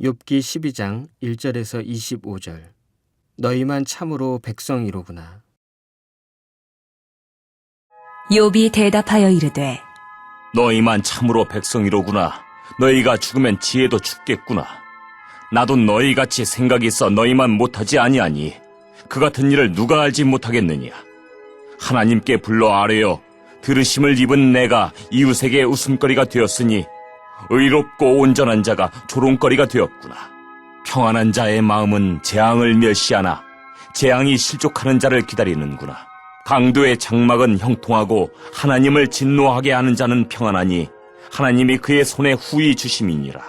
욥기 12장 1절에서 25절 너희만 참으로 백성이로구나. 욥이 대답하여 이르되 너희만 참으로 백성이로구나. 너희가 죽으면 지혜도 죽겠구나. 나도 너희 같이 생각이 있어 너희만 못하지 아니하니 그 같은 일을 누가 알지 못하겠느냐. 하나님께 불러 아뢰어 들으심을 입은 내가 이웃에게 웃음거리가 되었으니 의롭고 온전한 자가 조롱거리가 되었구나. 평안한 자의 마음은 재앙을 멸시하나 재앙이 실족하는 자를 기다리는구나. 강도의 장막은 형통하고 하나님을 진노하게 하는 자는 평안하니 하나님이 그의 손에 후히 주심이니라.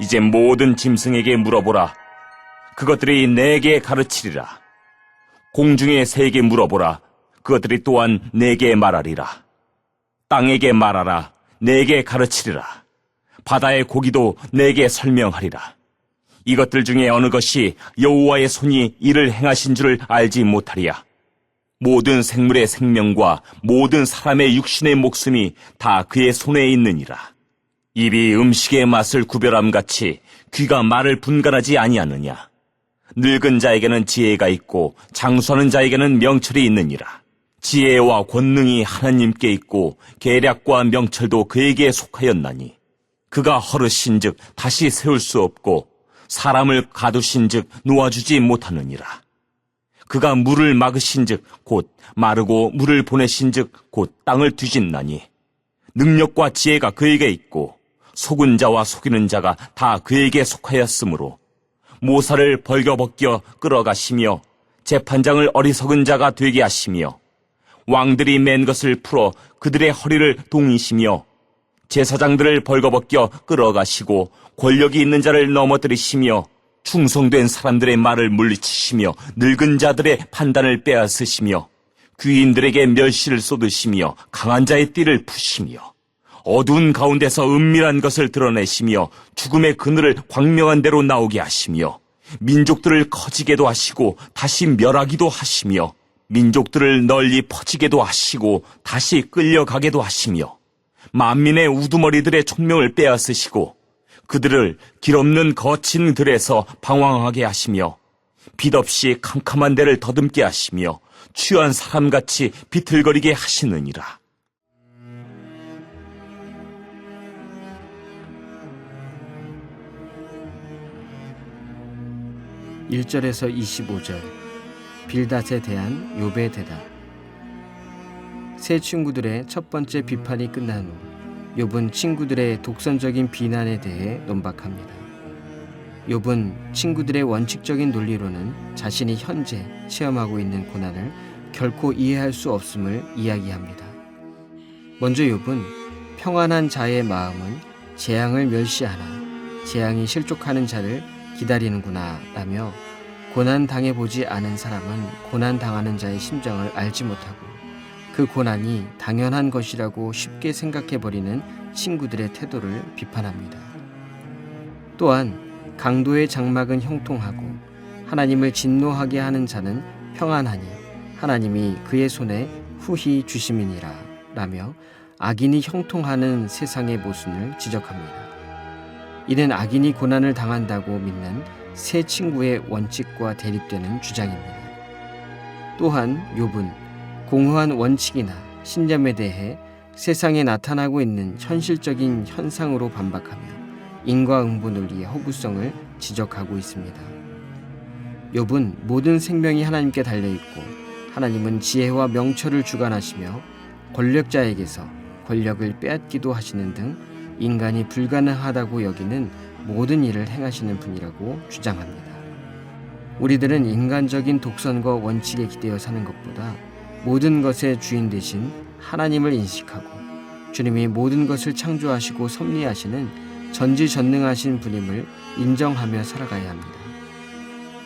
이제 모든 짐승에게 물어보라. 그것들이 내게 가르치리라. 공중의 새에게 물어보라. 그것들이 또한 내게 말하리라. 땅에게 말하라. 내게 가르치리라. 바다의 고기도 내게 설명하리라. 이것들 중에 어느 것이 여호와의 손이 이를 행하신 줄을 알지 못하리야. 모든 생물의 생명과 모든 사람의 육신의 목숨이 다 그의 손에 있느니라. 입이 음식의 맛을 구별함 같이 귀가 말을 분간하지 아니하느냐. 늙은 자에게는 지혜가 있고 장수하는 자에게는 명철이 있느니라. 지혜와 권능이 하나님께 있고 계략과 명철도 그에게 속하였나니 그가 허르신즉 다시 세울 수 없고 사람을 가두신즉 놓아주지 못하느니라. 그가 물을 막으신즉 곧 마르고 물을 보내신즉 곧 땅을 뒤진나니 능력과 지혜가 그에게 있고 속은 자와 속이는 자가 다 그에게 속하였으므로 모사를 벌겨벗겨 끌어가시며 재판장을 어리석은 자가 되게 하시며 왕들이 맨 것을 풀어 그들의 허리를 동이시며 제사장들을 벌거벗겨 끌어가시고 권력이 있는 자를 넘어뜨리시며 충성된 사람들의 말을 물리치시며 늙은 자들의 판단을 빼앗으시며 귀인들에게 멸시를 쏟으시며 강한 자의 띠를 푸시며 어두운 가운데서 은밀한 것을 드러내시며 죽음의 그늘을 광명한 대로 나오게 하시며 민족들을 커지게도 하시고 다시 멸하기도 하시며 민족들을 널리 퍼지게도 하시고 다시 끌려가게도 하시며 만민의 우두머리들의 총명을 빼앗으시고 그들을 길 없는 거친 들에서 방황하게 하시며 빛 없이 캄캄한 데를 더듬게 하시며 취한 사람같이 비틀거리게 하시느니라. 1절에서 25절 빌닷에 대한 욥의 대답 세 친구들의 첫 번째 비판이 끝난 후 욥은 친구들의 독선적인 비난에 대해 논박합니다. 욥은 친구들의 원칙적인 논리로는 자신이 현재 체험하고 있는 고난을 결코 이해할 수 없음을 이야기합니다. 먼저 욥은 평안한 자의 마음은 재앙을 멸시하나 재앙이 실족하는 자를 기다리는구나 라며 고난 당해보지 않은 사람은 고난 당하는 자의 심정을 알지 못하고 그 고난이 당연한 것이라고 쉽게 생각해버리는 친구들의 태도를 비판합니다. 또한 강도의 장막은 형통하고 하나님을 진노하게 하는 자는 평안하니 하나님이 그의 손에 후히 주심이니라 라며 악인이 형통하는 세상의 모순을 지적합니다. 이는 악인이 고난을 당한다고 믿는 새 친구의 원칙과 대립되는 주장입니다. 또한 욥은 공허한 원칙이나 신념에 대해 세상에 나타나고 있는 현실적인 현상으로 반박하며 인과응보 논리의 허구성을 지적하고 있습니다. 욥은 모든 생명이 하나님께 달려 있고 하나님은 지혜와 명철을 주관하시며 권력자에게서 권력을 빼앗기도 하시는 등 인간이 불가능하다고 여기는 모든 일을 행하시는 분이라고 주장합니다. 우리들은 인간적인 독선과 원칙에 기대어 사는 것보다 모든 것의 주인 되신 하나님을 인식하고 주님이 모든 것을 창조하시고 섭리하시는 전지전능하신 분임을 인정하며 살아가야 합니다.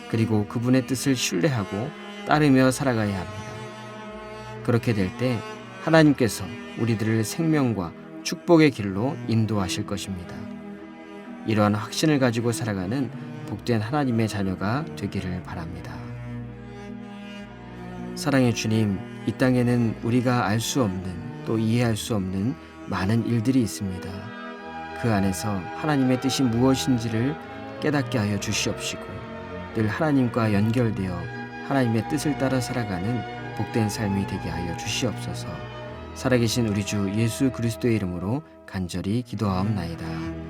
그리고 그분의 뜻을 신뢰하고 따르며 살아가야 합니다. 그렇게 될 때 하나님께서 우리들을 생명과 축복의 길로 인도하실 것입니다. 이러한 확신을 가지고 살아가는 복된 하나님의 자녀가 되기를 바랍니다. 사랑의 주님, 이 땅에는 우리가 알 수 없는 또 이해할 수 없는 많은 일들이 있습니다. 그 안에서 하나님의 뜻이 무엇인지를 깨닫게 하여 주시옵시고 늘 하나님과 연결되어 하나님의 뜻을 따라 살아가는 복된 삶이 되게 하여 주시옵소서. 살아계신 우리 주 예수 그리스도의 이름으로 간절히 기도하옵나이다.